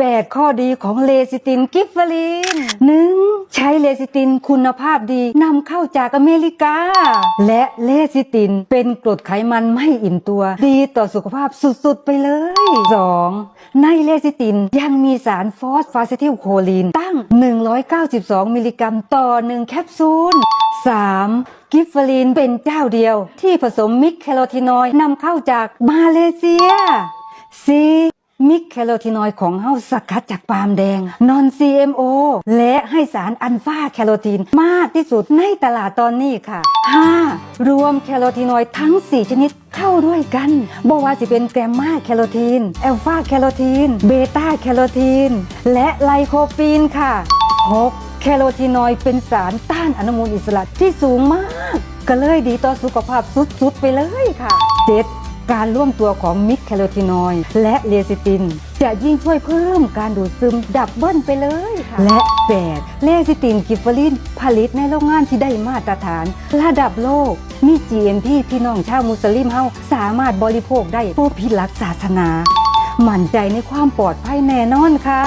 8 ข้อดีของเลซิตินกิฟเฟอรีน 1. ใช้เลซิตินคุณภาพดีนำเข้าจากอเมริกา และเลซิตินเป็นกรดไขมันไม่อิ่มตัว ดีต่อสุขภาพสุดๆไปเลย 2. ในเลซิตินยังมีสารฟอสฟาซิทิลโคลีนตั้ง 192 มิลลิกรัมต่อ 1 แคปซูล 3. กิฟเฟอรีนเป็นเจ้าเดียว ที่ผสมมิกแคโรทีนอยด์นำเข้าจากมาเลเซีย 4. ิกแคโรทีนอยด์ของเฮาสกัดจากปาล์มแดง นอน CMO และให้สารอัลฟาแคโรทีนมากที่สุดในตลาดตอนนี้ค่ะ 5. รวมแคโรทีนอยด์ทั้ง 4 ชนิดเข้าด้วยกันบอกว่าจะเป็นแกรมมาแคโรทีนแอลฟาแคโรทีนเบต้าแคโรทีนและไลโคปีนค่ะ 6. แคโรทีนอยด์เป็นสารต้านอนุมูลอิสระที่สูงมาก ก็เลยดีต่อสุขภาพสุดๆไปเลยค่ะ 7. การร่วมตัวของมิกแคโรทีนอยด์และเลซิติน จะยิ่งช่วยเพิ่มการดูดซึมดับเบิลไปเลยค่ะ และ 8. เลซิตินกิฟเฟอรินผลิตในโรงงานที่ได้มาตรฐาน ระดับโลก มี GMP พี่น้องชาวมุสลิมเฮาสามารถบริโภคได้ผู้พิดหลักศาสนา มั่นใจในความปลอดภัยแน่นอนค่ะ